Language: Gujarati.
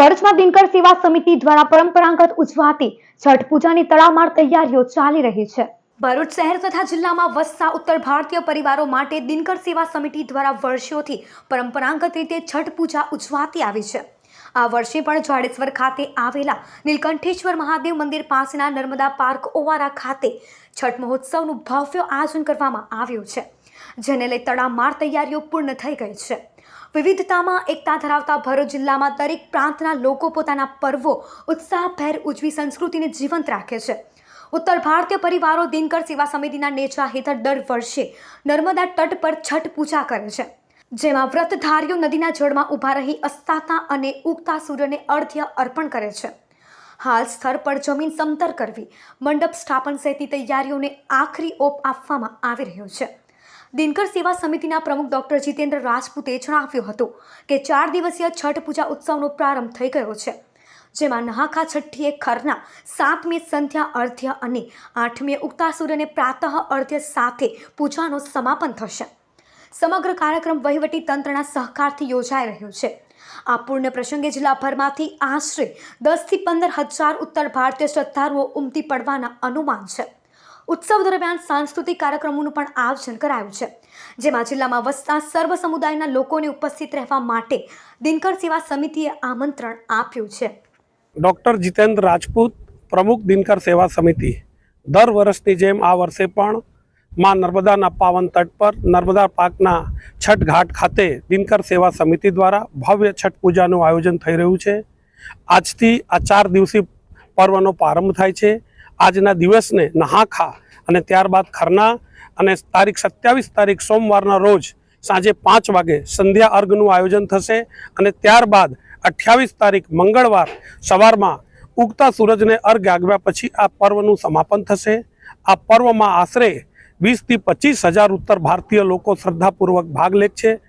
ભરૂચમાં દિનકર સેવા સમિતિ દ્વારા પરંપરાગત ઉજવાતી છઠ પૂજાની તડામાર તૈયારીઓ ચાલી રહી છે. ભરૂચ શહેર તથા જિલ્લામાં વસતા ઉત્તર ભારતીય પરિવારો માટે દિનકર સેવા સમિતિ દ્વારા વર્ષોથી પરંપરાગત રીતે છઠ પૂજા ઉજવાતી આવી છે. આ વર્ષે પણ જાડેશ્વર ખાતે આવેલા નીલકંઠેશ્વર મહાદેવ મંદિર પાસેના નર્મદા પાર્ક ઓવારા ખાતે છઠ મહોત્સવનું ભવ્ય આયોજન કરવામાં આવ્યું છે, જેને લઈ તડામાર તૈયારીઓ પૂર્ણ થઈ ગઈ છે. વિવિધતામાં એકતા ધરાવતા ભરૂચ જિલ્લામાં દરેક પ્રાંતના લોકો પોતાના પર્વો ઉત્સાહભેર ઉજવી સંસ્કૃતિને જીવંત રાખે છે. ઉત્તર ભારતીય પરિવારો દિનકર સેવા સમિતિના નેજા હેઠળ દર વર્ષે નર્મદા તટ પર છઠ પૂજા કરે છે. જેમાં વ્રતધારીઓ નદીના જળમાં ઊભા રહી અસ્તાતા અને ઉગતા સૂર્યને અર્ધ્ય અર્પણ કરે છે. હાલ સ્થળ પર જમીન સમતર કરવી, મંડપ સ્થાપન સહિતની તૈયારીઓને આખરી ઓપ આપવામાં આવી રહ્યો છે. દિનકર સેવા સમિતિના પ્રમુખ ડોક્ટર જીતેન્દ્ર રાજપૂતે જણાવ્યું હતું કે ચાર દિવસીય છઠ પૂજા ઉત્સવનો પ્રારંભ થઈ ગયો છે, જેમાં નહાખા છઠ્ઠીએ ખરના સાતમી સંધ્યા અર્ધ્ય અને આઠમીએ ઉગતા સૂર્યને પ્રાતઃ અર્ધ્ય સાથે પૂજાનો સમાપન થશે. સમગ્ર કાર્યક્રમ વહીવટી તંત્રના સહકારથી યોજાઈ રહ્યો છે. આ પૂર્ણ પ્રસંગે જિલ્લાભરમાંથી આશરે દસથી પંદર હજાર ઉત્તર ભારતીય શ્રદ્ધાળુઓ ઉમટી પડવાના અનુમાન છે. ઉત્સવ દરમિયાન સાંસ્કૃતિક કાર્યક્રમોનું પણ આયોજન કરાયું છે, જેમાં જિલ્લામાં વસતા સર્વ સમુદાયના લોકોને ઉપસ્થિત રહેવા માટે દિનકર સેવા સમિતિએ આમંત્રણ આપ્યું છે. ડૉક્ટર જીતેન્દ્ર રાજપૂત, પ્રમુખ દિનકર સેવા સમિતિ. દર વર્ષની જેમ આ વર્ષે પણ માં નર્મદાના પાવન તટ પર નર્મદા પાર્કના છઠ ઘાટ ખાતે દિનકર સેવા સમિતિ દ્વારા ભવ્ય છઠ પૂજાનું આયોજન થઈ રહ્યું છે. આજથી આ ચાર દિવસીય પર્વનો પ્રારંભ થાય છે. આજના દિવસને નહાખા અને ત્યારબાદ ખરના અને તારીખ સત્યાવીસ તારીખ સોમવારના રોજ સાંજે પાંચ વાગે સંધ્યા અર્ઘનું આયોજન થશે અને ત્યારબાદ અઠ્યાવીસ તારીખ મંગળવાર સવારમાં ઉગતા સૂરજને અર્ઘ આગ્યા પછી આ પર્વનું સમાપન થશે. આ પર્વમાં આશરે વીસથી પચીસ હજાર ઉત્તર ભારતીય લોકો શ્રદ્ધાપૂર્વક ભાગ લે છે.